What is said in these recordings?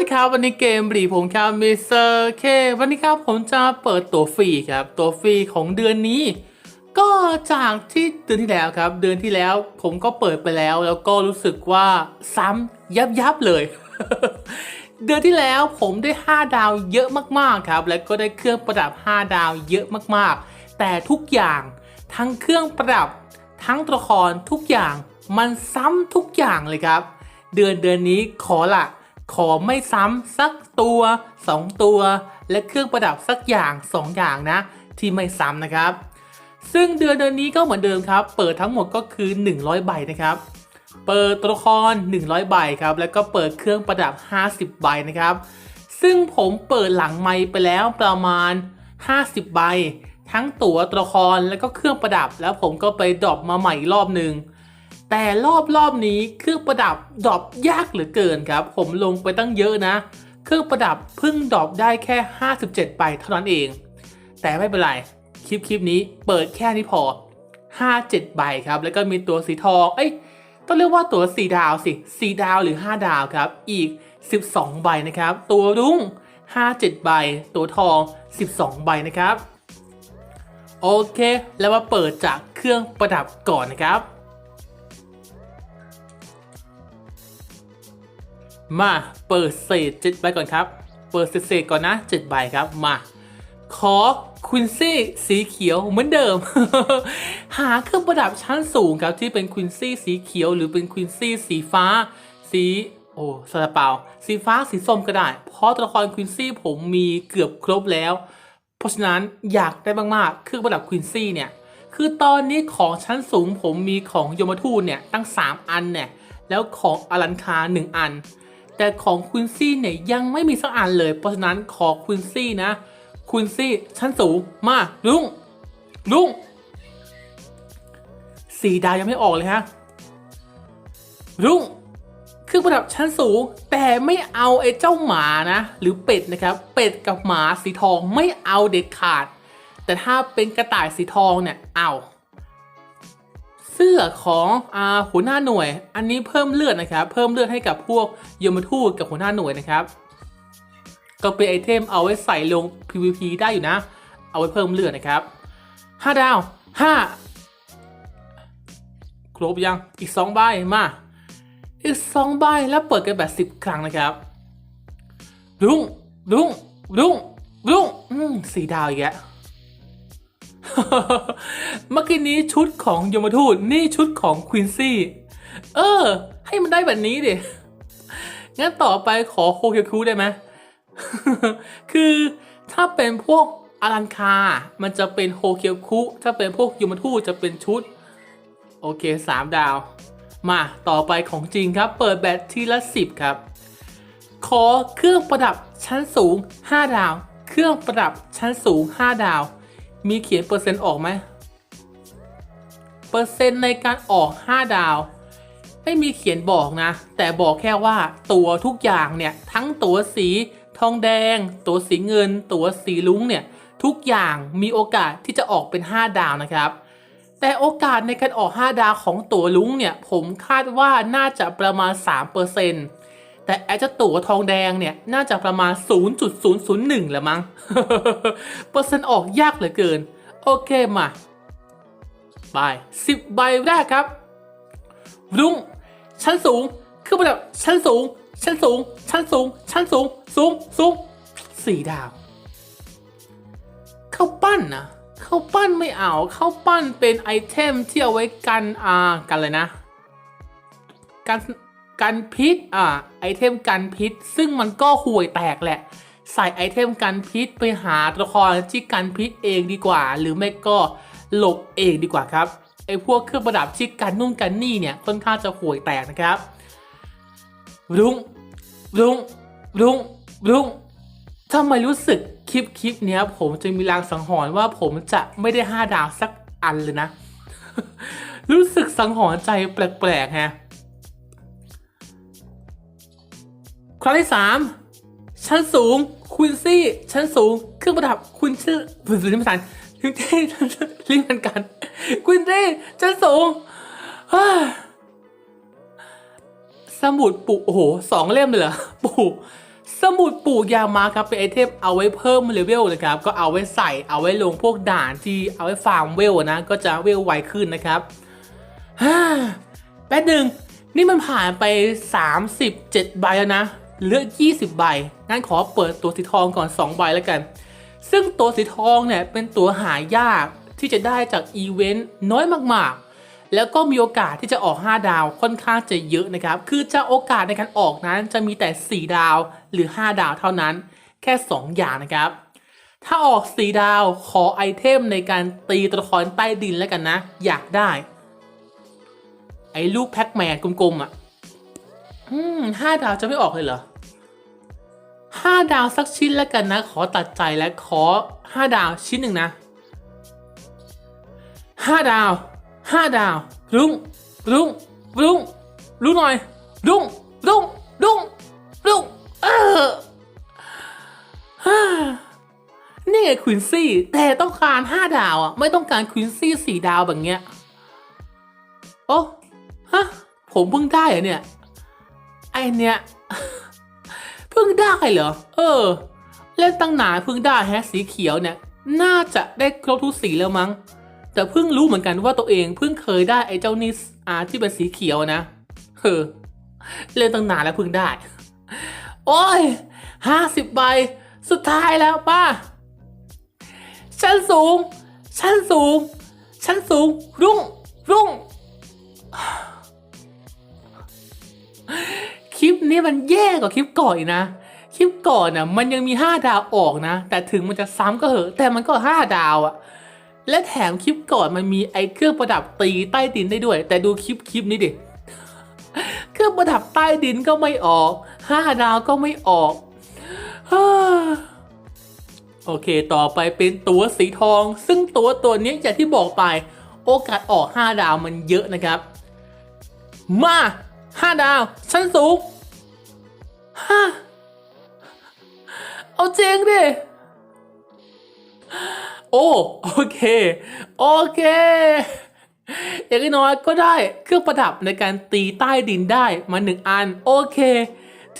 ดีครับวันนี้เกมบรีผมครับมิสเตอร์เควันนี้ครับผมจะเปิดตัวฟรีครับ ตัวฟรีของเดือนนี้ ก็จากที่เดือนที่แล้วครับ เดือนที่แล้วผมก็เปิดไปแล้ว แล้วก็รู้สึกว่าซ้ำยับยับเลย เดือนที่แล้วผมได้ 5 ดาวเยอะมากๆครับ แล้วก็ได้เครื่องประดับ 5 ดาวเยอะมากๆ แต่ทุกอย่างทั้งเครื่องประดับ ทั้งตัวละครทุกอย่าง มันซ้ำทุกอย่างเลยครับ เดือนเดือนนี้ขอละ ขอไม่ซ้ำสักตัว 2 ตัว และเครื่องประดับสักอย่าง 2 อย่างนะ ที่ไม่ซ้ำนะครับ ซึ่งเดือนเดือนนี้ก็เหมือนเดิมครับ เปิดทั้งหมดก็คือ 100 ใบนะครับ เปิดตัวละคร 100 ใบครับ แล้วก็เปิดเครื่องประดับ 50 ใบนะครับ ซึ่งผมเปิดหลังไมค์ไปแล้วประมาณ 50 ใบ ทั้งตัวตัวละครแล้วก็เครื่องประดับ แล้วผมก็ไปดรอปมาใหม่อีกรอบหนึ่ง แต่รอบรอบนี้เครื่องประดับดรอปยากเหลือเกินครับ ผมลงไปตั้งเยอะนะ เครื่องประดับเพิ่งดรอปได้แค่ 57ใบเท่านั้นเอง แต่ไม่เป็นไร คลิปคลิปนี้เปิดแค่นี้พอ 57 ใบครับ แล้วก็มีตัวสีทอง เอ้ย ต้องเรียกว่าตัวสีดาวสิสีดาวหรือ 5 ดาวครับ อีก 12 ใบนะครับ ตัวรุ่ง57 ใบ ตัวทอง 12 ใบนะครับ โอเค แล้วมาเปิดจากเครื่องประดับก่อนนะครับ มาเปิดเศษเจ็ดใบก่อนครับ เปิดเศษๆก่อนนะเจ็ดใบครับมา ขอควินซี่สีเขียวเหมือนเดิม หาเครื่องประดับชั้นสูงครับที่เป็นควินซี่สีเขียว หรือเป็นควินซี่สีฟ้า สีโอ้สลาเปาสีฟ้าสีส้มก็ได้ เพราะตัวละครควินซี่ผมมีเกือบครบแล้ว เพราะฉะนั้นอยากได้มากๆ เครื่องประดับควินซี่เนี่ย คือตอนนี้ของชั้นสูงผมมีของยมทูตเนี่ยตั้ง 3 อันเนี่ย แล้วของอลันคา 1 อัน แต่ของควินซี่เนี่ยยังไม่มีสักอันเลย เพราะฉะนั้นขอควินซี่นะควินซี่ชั้นสูงมาลุงลุงสีดาวยังไม่ออกเลยฮะลุงเครื่องประดับชั้นสูงแต่ไม่เอาไอ้เจ้าหมานะ หรือเป็ดนะครับ เป็ดกับหมาสีทองไม่เอาเด็ดขาด แต่ถ้าเป็นกระต่ายสีทองเนี่ยเอา สื้อของอาหัวหน้าหน่วย อันนี้เพิ่มเลือดนะครับ เพิ่มเลือดให้กับพวกยมทูตกับหัวหน้าหน่วยนะครับ ก็เป็นไอเทมเอาไว้ใส่ลง PVP ได้อยู่นะ เอาไว้เพิ่มเลือดนะครับ5ดาว5ครบยังอีก2ใบมา อีก2ใบแล้วเปิดกันแบบ10ครั้งนะครับรุ้งรุ้งรุ้งรุ้งอืมสีดาวอีกแล้ว เมื่อกี้นี้ชุดของยมทูตนี่ชุดของควินซี่ เออ ให้มันได้แบบนี้ดิงั้นต่อไปขอโคเคียคูได้ไหมคือถ้าเป็นพวกอลันคา มันจะเป็นโฮเคียวคุ ถ้าเป็นพวกยมทูตจะเป็นชุด โอเค 3 ดาว มาต่อไปของจริงครับ เปิดแบตทีละ 10 ครับ ขอเครื่องประดับชั้นสูง 5 ดาว เครื่องประดับชั้นสูง 5 ดาว มีเขียนเปอร์เซ็นต์ออกไหมเปอร์เซ็นต์ในการออก 5 ดาว ไม่มีเขียนบอกนะ แต่บอกแค่ว่าตัวทุกอย่างเนี่ยทั้งตัวสีทองแดง ตัวสีเงิน ตัวสีลุ้งเนี่ยทุกอย่างมีโอกาสที่จะออกเป็น 5 ดาวนะครับ แต่โอกาสในการออก 5 ดาวของตัวลุ้งเนี่ยผมคาดว่าน่าจะประมาณ 3% แต่ไอ้เจ้าตั๋วทองแดงเนี่ย น่าจะประมาณ 0.001แหละมั้ง เปอร์เซ็นต์ออกยากเหลือเกิน โอเคมาไปสิบใบแรกครับ รุ้งชั้นสูง คือระดับชั้นสูง ชั้นสูง ชั้นสูง ชั้นสูง สูง สูง สี่ดาว เข้าปั้นนะเข้าปั้นไม่เอา เข้าปั้นเป็นไอเทมที่เอาไว้กัน อ่า กันเลยนะ กัน กันพิษอ่าไอเทมกันพิษ ซึ่งมันก็ห่วยแตกแหละ ใส่ไอเทมกันพิษไปหาตัวละครที่กันพิษเองดีกว่า หรือไม่ก็หลบเองดีกว่าครับไอพวกเครื่องประดับที่กันนู่นกันนี่เนี่ยค่อนข้างจะห่วยแตกนะครับ รุ้งรุ้งรุ้งรุ้งทำไมรู้สึกคลิปคลิปเนี้ย ผมจะมีลางสังหรณ์ว่าผมจะไม่ได้ห้าดาวสักอันเลยนะ รู้สึกสังหรณ์ใจแปลกๆฮะ ครั้งที่สามชั้นสูงควินซี่ชั้นสูงเครื่องประดับคุณชื่อฝืนๆไม่ทันควินซี่ลิงก์กันกันควินซี่ชั้นสูงสมุดปู่โอ้โหสองเล่มเลยเหรอปู่สมุดปลูกยามาครับเป็นไอเทมเอาไว้เพิ่มเลเวลนะครับ ก็เอาไว้ใส่เอาไว้ลงพวกด่านที่เอาไว้ฟาร์มเวลนะ ก็จะเวลไวขึ้นนะครับฮ่าแป๊บหนึ่งนี่มันผ่านไป 37 ใบแล้วนะ เหลือ 20 ใบ งั้นขอเปิดตัวสีทองก่อน 2 ใบแล้วกัน ซึ่งตัวสีทองเนี่ยเป็นตัวหายากที่จะได้จากอีเวนต์น้อยมากๆ แล้วก็มีโอกาสที่จะออก 5 ดาวค่อนข้างจะเยอะนะครับ คือจะโอกาสในการออกนั้นจะมีแต่ 4 ดาวหรือ 5 ดาวเท่านั้น แค่ 2 อย่างนะครับ ถ้าออก4ดาวขอไอเทมในการตีตัวละครใต้ดินแล้วกันนะ อยากได้ ไอ้ลูกแพ็กแมนกลมๆอะ อืมห้าดาวจะไม่ออกเลยเหรอ ห้าดาวสักชิ้นแล้วกันนะ ขอตัดใจและขอห้าดาวชิ้นหนึ่งนะห้าดาวห้าดาว รุ้งรุ้งรุ้งรุ้งหน่อย รุ้งรุ้งรุ้งรุ้งเออฮ่านี่ไงควินซี่ แต่ต้องการห้าดาวอะ ไม่ต้องการควินซี่สี่ดาวแบบเงี้ย โอ้ ฮะ ผมเพิ่งได้เหรอเนี่ย ไอเนี้ย พิ่งได้เหรอ เออ เล่นตั้งนานเพิ่งได้แฮะสีเขียวเนี่ย น่าจะได้ครบทุกสีแล้วมั้ง แต่เพิ่งรู้เหมือนกันว่าตัวเองเพิ่งเคยได้ไอ้เจ้านิสอาที่เป็นสีเขียวนะเออเล่นตั้งนานแล้วเพิ่งได้ โอ้ยห้าสิบใบ สุดท้ายแล้วป้า ชั้นสูง ชั้นสูง ชั้นสูง รุ่ง รุ่ง คลิปนี้มันแย่กว่าคลิปก่อนนะ คลิปก่อนน่ะมันยังมี 5 ดาวออกนะ แต่ถึงมันจะซ้ำก็เหอะ แต่มันก็ 5 ดาวอะและแถมคลิปก่อนมันมีไอ้เครื่องประดับตีใต้ดินได้ด้วย แต่ดูคลิปคลิปนี้ดิ เครื่องประดับใต้ดินก็ไม่ออก 5 ดาวก็ไม่ออกโอเค ต่อไปเป็นตัวสีทอง ซึ่งตัวตัวนี้อย่างที่บอกไป โอกาสออก 5 ดาวมันเยอะนะครับ มาห้าดาวชั้นสูง เอาเจงดิ โอ้โอเค โอเคอย่างน้อยก็ได้เครื่องประดับในการตีใต้ดินได้มาหนึ่งอัน โอเค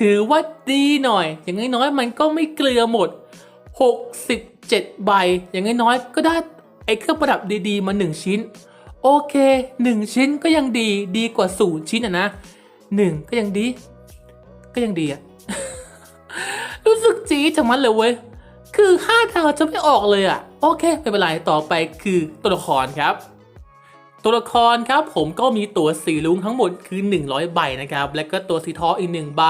ถือว่าดีหน่อย อย่างน้อยมันก็ไม่เกลือหมด 67 ใบ อย่างน้อยก็ได้ไอ้เครื่องประดับดีๆ มา 1 ชิ้น โอเค 1 ชิ้นก็ยังดีดีกว่าศูนย์ชิ้นอะนะหนึ่งก็ยังดี ก็ยังดีอะ รู้สึกจี๊ดจังมันเลยเว้ย คือห้าดาวจะไม่ออกเลยอะโอเคไม่เป็นไรต่อไปคือตัวละครครับ ตัวละครครับผมก็มีตัวสีลุงทั้งหมดคือ 100 ใบนะครับ แล้วก็ตัวสีทออีกหนึ่งใบ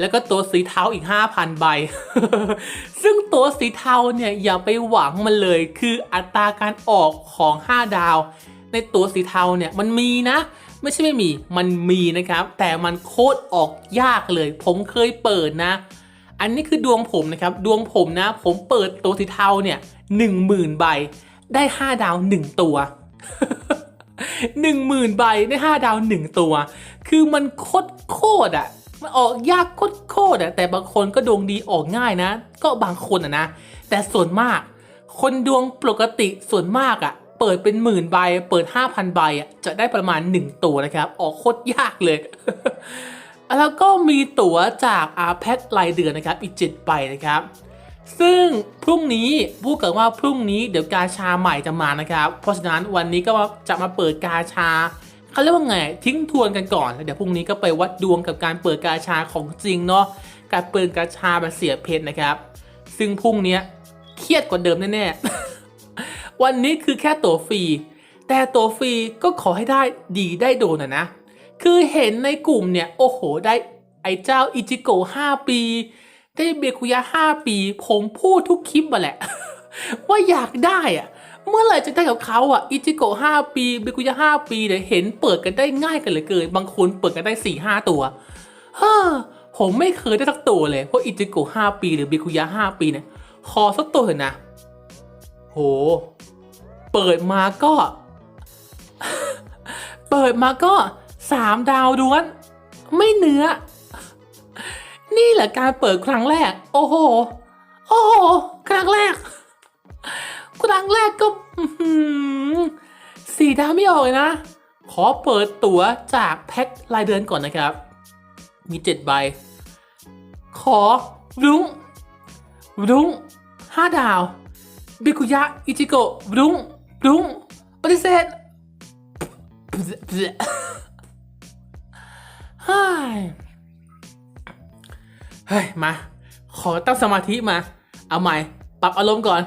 แล้วก็ตัวสีเทาอีก 5,000 ใบ ซึ่งตัวสีเทาเนี่ยอย่าไปหวังมันเลย คืออัตราการออกของ 5 ดาว ในตัวสีเทาเนี่ยมันมีนะ ไม่ใช่ไม่มีมันมีนะครับ แต่มันโคตรออกยากเลย ผมเคยเปิดนะ อันนี้คือดวงผมนะครับ ดวงผมนะ ผมเปิดตัวสีเทาเนี่ยหนึ่งหมื่นใบ ได้5ดาว1ตัวหนึ่งหมื่นใบได้ห้าดาวหนึ่งตัว คือมันโคตรโคตรอะมันออกยากโคตรโคตรอะแต่บางคนก็ดวงดีออกง่ายนะ ก็บางคนอะนะ แต่ส่วนมาก คนดวงปกติส่วนมากอะ เปิดเป็นหมื่นใบ เปิด 5,000 ใบอะจะได้ประมาณ 1 ตัวนะครับ ออกโคตรยากเลย แล้วก็มีตั๋วจากอาแพทรายเดือนนะครับ อีก 7 ใบนะครับ ซึ่งพรุ่งนี้พูดกันว่าพรุ่งนี้เดี๋ยวกาชาใหม่จะมานะครับ เพราะฉะนั้นวันนี้ก็จะมาเปิดกาชาเขาเรียกว่าไงทิ้งทวนกันก่อนแล้วเดี๋ยวพรุ่งนี้ก็ไปวัดดวงกับการเปิดกาชาของจริงเนาะการเปิดกาชาแบบเสียเพชรนะครับ ซึ่งพรุ่งนี้เครียดกว่าเดิมแน่ๆ วันนี้คือแค่ตั๋วฟรี แต่ตั๋วฟรีก็ขอให้ได้ดีได้โดนอะนะ คือเห็นในกลุ่มเนี่ย โอ้โห ได้ไอ้เจ้าอิจิโกะ5 ปี ได้เบคุยะ5 ปี ผมพูดทุกคลิปมาแหละ ว่าอยากได้อะเมื่อไหร่จะได้กับเขาอะอิจิโกะ5 ปีเบคุยะ5 ปีเนี่ยเห็นเปิดกันได้ง่ายกันเหลือเกิน บางคนเปิดกันได้ 4 5 ตัวเฮ้อผมไม่เคยได้สักตัวเลย เพราะอิจิโกะ5 ปี หรือเบคุยะ5 ปีเนี่ย ขอสักตัวเถอะนะ โห เปิดมาก็ เปิดมาก็สามดาวด้วน ไม่เนื้อ นี่แหละการเปิดครั้งแรก โอ้โห โอ้โห ครั้งแรก ครั้งแรกก็สี่ดาวไม่ออกเลยนะ ขอเปิดตั๋วจากแพ็ครายเดือนก่อนนะครับ มีเจ็ดใบ ขอรุ้งรุ้งห้าดาว บิคุยะ อิจิโกะรุ้ง รุ้งปฏิเสธเฮ้ยเฮ้ย มา ขอตั้งสมาธิมา เอาใหม่ ปรับอารมณ์ก่อน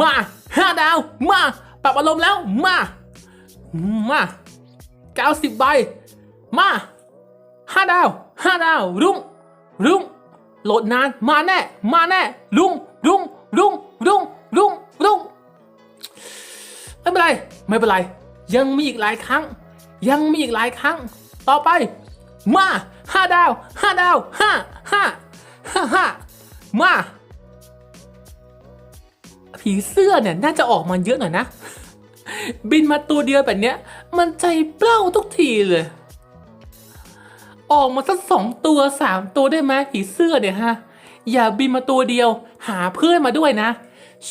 มาห้าดาว มา ปรับอารมณ์แล้ว มา มาเก้าสิบใบ มาห้าดาวห้าดาว รุ้งรุ้งโหลดนาน มาแน่ มาแน่ รุ้งรุ้งรุ้งรุ้ง ไม่เป็นไร ยังมีอีกหลายครั้ง ยังมีอีกหลายครั้ง ต่อไป มาห้าดาวห้าดาวห้าห้าห้าห้ามาผีเสื้อเนี่ยน่าจะออกมาเยอะหน่อยนะ บินมาตัวเดียวแบบเนี้ย มันใจเปล้าทุกทีเลย ออกมาสักสองตัวสามตัวได้ไหมผีเสื้อเนี่ยฮะ อย่าบินมาตัวเดียว หาเพื่อนมาด้วยนะ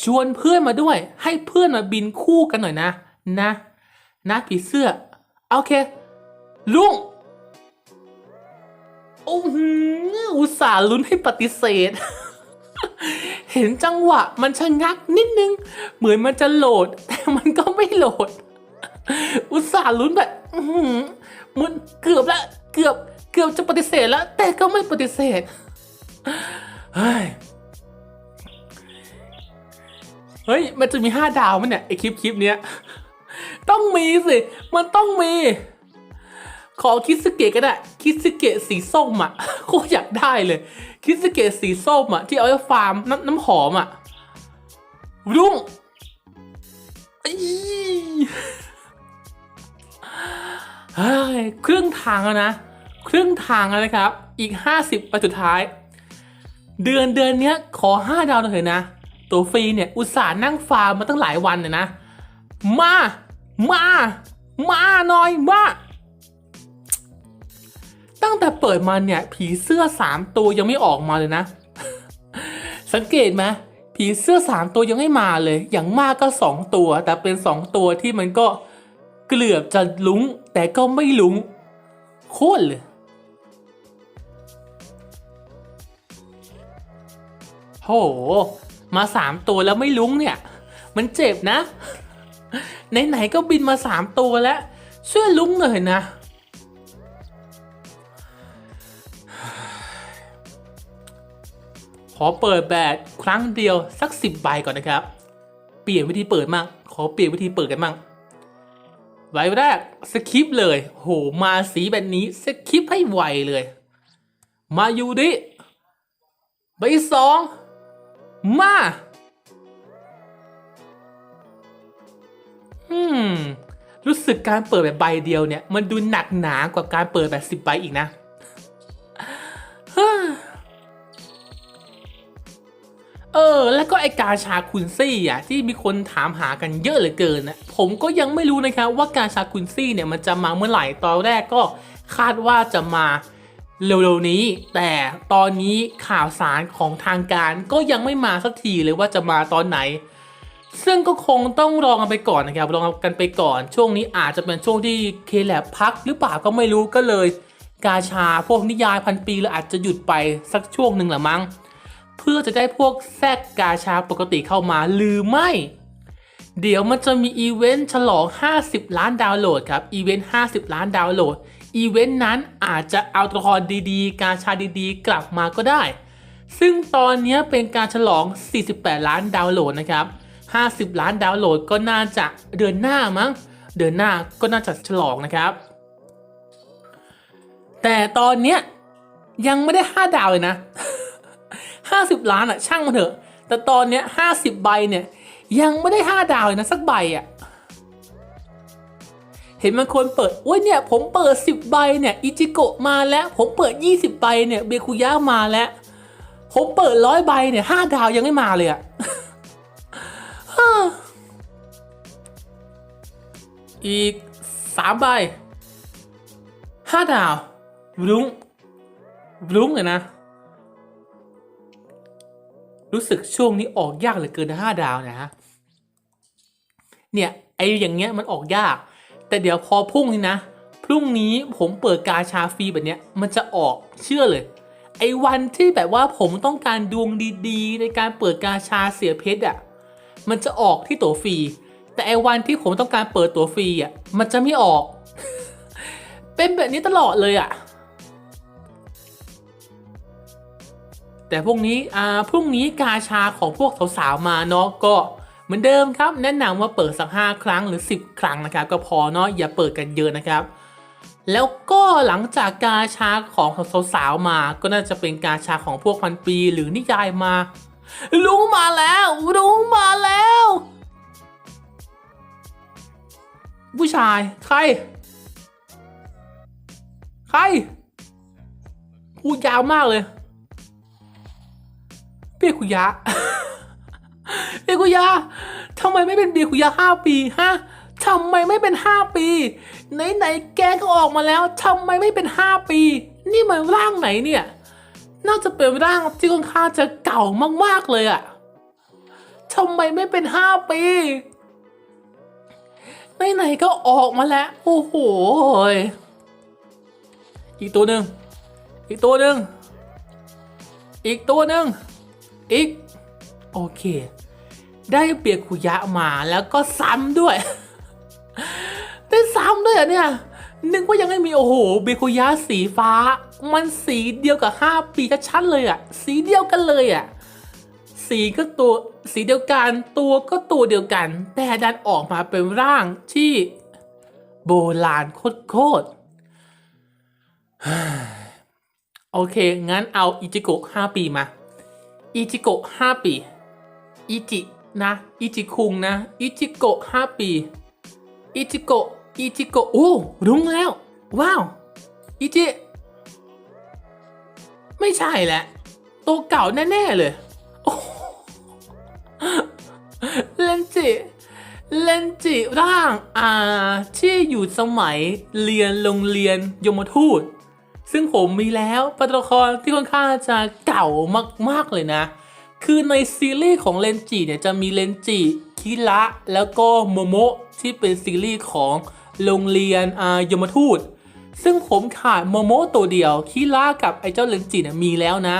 ชวนเพื่อนมาด้วย ให้เพื่อนมาบินคู่กันหน่อยนะ นะนะผีเสื้อ โอเค ลุง โอ้โหอุตส่าห์ลุ้นให้ปฏิเสธ เห็นจังหวะ มันชะงักนิดนึง เหมือนมันจะโหลด แต่มันก็ไม่โหลด อุตส่าห์ลุ้นแบบหืมันเกือบล้วเกือบ เกือบจะปฏิเสธแล้ว แต่ก็ไม่ปฏิเสธ เฮ้ยเฮ้ย มันจะมีห้าดาวมั้ยเนี่ยไอคลิปคลิปเนี้ย ต้องมีสิ มันต้องมี ขอคิสเกะก็ได้ คิสเกะสีส้มอะโคตรอยากได้เลย คิสเกะสีส้มอะ ที่เอาไว้ฟาร์มน้ำน้ำหอมอะรุ่งเฮ้ยครึ่งทางแล้วนะ ครึ่งทางแล้วนะครับ อีก 50ไปสุดท้าย เดือนเดือนเนี้ย ขอ 5 ดาวหน่อยเถอะนะ ตัวฟรีเนี่ย อุตส่าห์นั่งฟาร์มมาตั้งหลายวันเนี่ยนะ มา มา มาหน่อยมาตั้งแต่เปิดมาเนี่ย ผีเสื้อสามตัวยังไม่ออกมาเลยนะ สังเกตไหมผีเสื้อสามตัวยังไม่มาเลย อย่างมากก็สองตัว แต่เป็นสองตัวที่มันก็เกือบจะลุ้ง แต่ก็ไม่ลุ้ง โคตรเลยโห มาสามตัวแล้วไม่ลุ้งเนี่ย มันเจ็บนะ ไหนๆก็บินมาสามตัวแล้วช่วยลุ้งหน่อยนะ ขอเปิดแบบครั้งเดียวสักสิบใบก่อนนะครับ เปลี่ยนวิธีเปิดมั่งขอเปลี่ยนวิธีเปิดกันมั่งใบแรกสคิปเลย โหมาสีแบบนี้สคิปให้ไวเลย มาอยู่ดิใบสองมา อืม รู้สึกการเปิดแบบใบเดียวเนี่ย มันดูหนักหนากว่าการเปิดแบบสิบใบอีกนะเออ แล้วก็ไอการชาคุนซี่อะที่มีคนถามหากันเยอะเหลือเกินนะผมก็ยังไม่รู้นะครับว่าการชาคุนซี่เนี่ยมันจะมาเมื่อไหร่ตอนแรกก็คาดว่าจะมาเร็วๆนี้ แต่ตอนนี้ข่าวสารของทางการก็ยังไม่มาสักทีเลยว่าจะมาตอนไหน ซึ่งก็คงต้องรอกันไปก่อนนะครับรอกันไปก่อน ช่วงนี้อาจจะเป็นช่วงที่เคแลบพักหรือเปล่าก็ไม่รู้ก็เลย กาชาพวกนิยายพันปีเลยอาจจะหยุดไปสักช่วงหนึ่งละมั้ง เพื่อจะได้พวกแทรกกาชาปกติเข้ามาหรือไม่ เดี๋ยวมันจะมีอีเวนต์ฉลอง 50 ล้านดาวน์โหลดครับอีเวนต์50 ล้านดาวน์โหลดอีเวนต์นั้นอาจจะเอาตัวละครดีๆ กาชาดีๆ กลับมาก็ได้ ซึ่งตอนนี้เป็นการฉลอง 48 ล้านดาวน์โหลดนะครับ 50 ล้านดาวน์โหลดก็น่าจะเดือนหน้ามั้ง เดือนหน้าก็น่าจะฉลองนะครับ แต่ตอนเนี้ยยังไม่ได้ 5 ดาวเลยนะห้าสิบล้านอะช่างมันเถอะ แต่ตอนเนี้ยห้าสิบใบเนี่ยยังไม่ได้ห้าดาวเลยนะสักใบอะเห็นมันคนเปิดโอ้ยเนี่ยผมเปิดสิบใบเนี่ยอิจิโกะมาแล้วผมเปิดยี่สิบใบเนี่ยเบคุยะมาแล้วผมเปิดร้อยใบเนี่ยห้าดาวยังไม่มาเลยอะ อีกสามใบห้าดาวรุ้งรุ้งเลยนะ รู้สึกช่วงนี้ออกยากเหลือเกินนะห้าดาวนะฮะเนี่ยไออย่างเงี้ยมันออกยาก แต่เดี๋ยวพอพรุ่งนี้นะ พรุ่งนี้ผมเปิดกาชาฟรีแบบเนี้ยมันจะออกเชื่อเลย ไอวันที่แบบว่าผมต้องการดวงดีๆ ในการเปิดกาชาเสียเพชรอะมันจะออกที่ตัวฟรี แต่ไอ้วันที่ผมต้องการเปิดตั๋วฟรีอะมันจะไม่ออก เป็นแบบนี้ตลอดเลยอะ แต่พวกนี้อ่าพรุ่งนี้กาชาของพวกสาวๆมาเนาะก็เหมือนเดิมครับ แนะนำว่าเปิดสักห้าครั้งหรือ 10 ครั้งนะครับ ก็พอเนาะอย่าเปิดกันเยอะนะครับ แล้วก็หลังจากกาชาของสาวๆมา ก็น่าจะเป็นกาชาของพวกพันปีหรือนิยายมาลุงมาแล้วลุงมาแล้ว ผู้ชาย ใคร ใคร พูดยาวมากเลย เบียร์คุยะ เบียร์คุยะทำไมไม่เป็นเบียร์คุยะห้าปีฮะทำไมไม่เป็นห้าปี ไหนไหนแกก็ออกมาแล้วทำไมไม่เป็นห้าปี นี่มันร่างไหนเนี่ย น่าจะเป็นร่างที่ค่อนข้างจะเก่ามากๆเลยอะทำไมไม่เป็นห้าปี ไหนๆก็ออกมาแล้ว โอ้โห อีกตัวหนึ่ง อีกตัวหนึ่ง อีกตัวหนึ่ง อีก โอเค ได้เปียกคุยะมาแล้วก็ซ้ำด้วย ได้ซ้ำด้วยเหรอะเนี่ย นึกว่ายังไม่มีโอ้โห เบียคุยะสีฟ้า มันสีเดียวกับ 5 ปีชัดๆเลยอะ สีเดียวกันเลยอะ สีก็ตัวสีเดียวกัน ตัวก็ตัวเดียวกัน แต่ดันออกมาเป็นร่างที่โบราณโคตรๆโอเค งั้นเอาอิจิโกะ5ปีมา อิจิโกะ5ปี อิจินะ อิจิคุงนะ อิจิโกะ5ปี อิจิโกะ อิจิโกะ โอ้ รุ้งแล้ว ว้าว อิจิ ไม่ใช่แหละ ตัวเก่าแน่ ๆ เลย เลนจิร่างอ่าที่อยู่สมัยเรียนโรงเรียนยมทูต ซึ่งผมมีแล้วปัตรครที่ค่อนข้างจะเก่ามาก ๆ เลยนะ คือในซีรีส์ของเลนจิเนี่ยจะมีเลนจิคิระแล้วก็โมโมะที่เป็นซีรีส์ของโรงเรียนอายมทูต ซึ่งผมขาดโมโมะตัวเดียวคิระกับไอ้เจ้าเลนจิเนี่ยมีแล้วนะ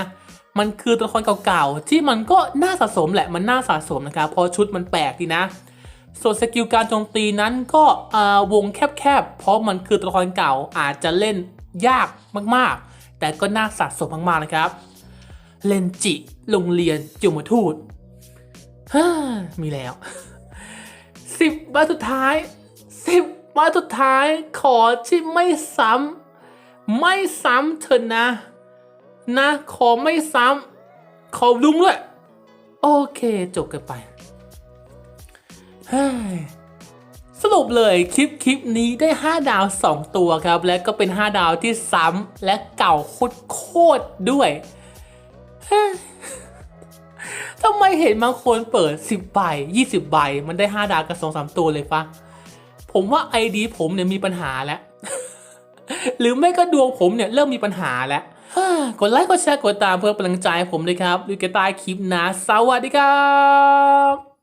มันคือตัวละครเก่าๆ ที่มันก็น่าสะสมแหละ มันน่าสะสมนะครับ เพราะชุดมันแปลกดีนะ ส่วนสกิลการโจมตีนั้นก็วงแคบๆ เพราะมันคือตัวละครเก่าอาจจะเล่นยากมากๆ แต่ก็น่าสะสมมากๆนะครับ เลนจิ โรงเรียนจุมทูตฮ่ามีแล้วสิบมาสุดท้ายสิบมาสุดท้ายขอที่ไม่ซ้ำไม่ซ้ำเถอะนะ นะ ขอไม่ซ้ำขอลุงเลยโอเคจบกันไป สรุปเลยคลิปคลิปนี้ได้ 5 ดาว 2 ตัวครับ และก็เป็น 5 ดาวที่ซ้ำและเก่าโคตรด้วยทำไมเห็นบางคนเปิด 10 ใบ 20 ใบ มันได้ 5 ดาวกับ 2 3 ตัวเลยปะผมว่าไอดีผมเนี่ยมีปัญหาแล้ว หรือไม่ก็ดวงผมเนี่ยเริ่มมีปัญหาแล้ว กดไลค์ กดแชร์ กดตามเพื่อเป็นกำลังใจให้ผมเลยครับดูกันใต้คลิปนะ สวัสดีครับ